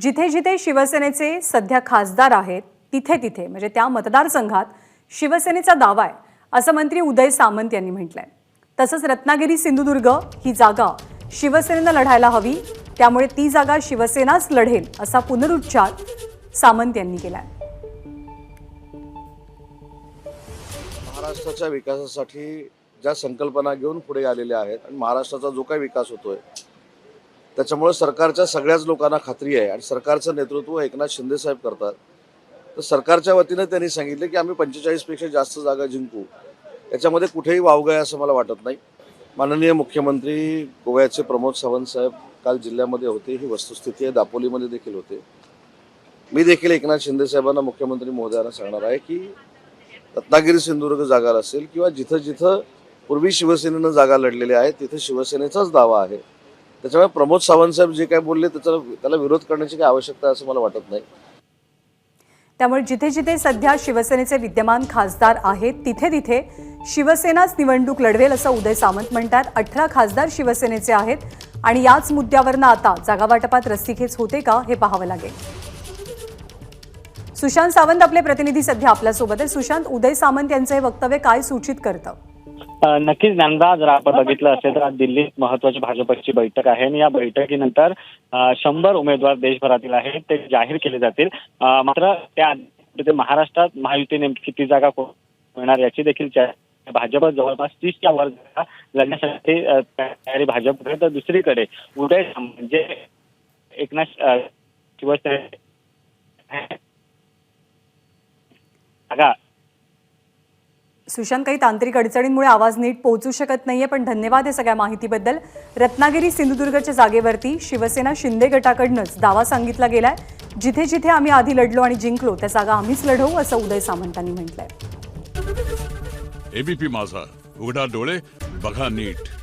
जिथे जिथे शिवसेनेचे सध्या खासदार आहेत तिथे तिथे म्हणजे त्या मतदारसंघात शिवसेनेचा दावा आहे असं मंत्री उदय सामंत यांनी म्हटलंय. तसंच रत्नागिरी सिंधुदुर्ग ही जागा शिवसेनेनं लढायला हवी त्यामुळे ती जागा शिवसेनाच लढेल असा पुनरुच्चार सामंत यांनी केलाय. महाराष्ट्राच्या विकासासाठी ज्या संकल्पना घेऊन पुढे आलेल्या आहेत आणि महाराष्ट्राचा जो काही विकास होतोय त्याच्यामुळे सरकारच्या सगळ्याच लोकांना खात्री आहे आणि सरकारचं नेतृत्व एकनाथ शिंदे साहेब करतात. तर सरकारच्या वतीनं त्यांनी सांगितले की आम्ही पंचेचाळीसपेक्षा जास्त जागा जिंकू. याच्यामध्ये कुठेही वावगं आहे असं मला वाटत नाही. माननीय मुख्यमंत्री गोव्याचे प्रमोद सावंत साहेब काल जिल्ह्यामध्ये होते. ही वस्तुस्थिती आहे. दापोलीमध्ये देखील होते. मी देखील एकनाथ शिंदे साहेबांना मुख्यमंत्री महोदयांना सांगणार आहे की रत्नागिरी सिंधुदुर्ग जागा असेल किंवा जिथं जिथं पूर्वी शिवसेनेनं जागा लढलेल्या आहेत तिथे शिवसेनेचाच दावा आहे. त्याच्यामुळे प्रमोद सावंत साहेब जे काय बोलले त्याचा त्याला विरोध करण्याची काही आवश्यकता असं मला वाटत नाही. त्यामुळे जिथे जिथे सध्या शिवसेनेचे विद्यमान खासदार आहेत तिथे तिथे शिवसेनाच निवडणूक लढवेल असं उदय सामंत म्हणतात. अठरा खासदार शिवसेनेचे आहेत आणि याच मुद्द्यावरनं आता जागावाटपात रस्तीखेच होते का हे पाहावं लागेल. सुशांत सावंत आपले प्रतिनिधी सध्या आपल्यासोबत आहे सुशांत उदय सामंत यांचं हे वक्तव्य काय सूचित करतं? नक्कीच ज्ञानदा जर आपण बघितलं असेल तर आज दिल्लीत महत्वाची भाजपची बैठक आहे आणि या बैठकीनंतर शंभर उमेदवार देशभरातील आहेत ते जाहीर केले जातील. मात्र त्या महाराष्ट्रात महायुती नेमकी किती जागा मिळणार याची देखील भाजप जवळपास तीसच्या वर जागा लढण्यासाठी तयारी भाजप तर दुसरीकडे उदय म्हणजे एकनाथ शिवसेना जागा सुशांत काही तांत्रिक अडचणींमुळे आवाज नीट पोहोचू शकत नाहीये पण धन्यवाद या सगळ्या माहितीबद्दल. रत्नागिरी सिंधुदुर्गच्या जागेवरती शिवसेना शिंदे गटाकडनंच दावा सांगितला गेलाय. जिथे जिथे आम्ही आधी लढलो आणि जिंकलो त्या जागा आम्हीच लढवू असं उदय सामंतांनी म्हटलंय. एबीपी माझा. उघडा डोळे बघा नीट.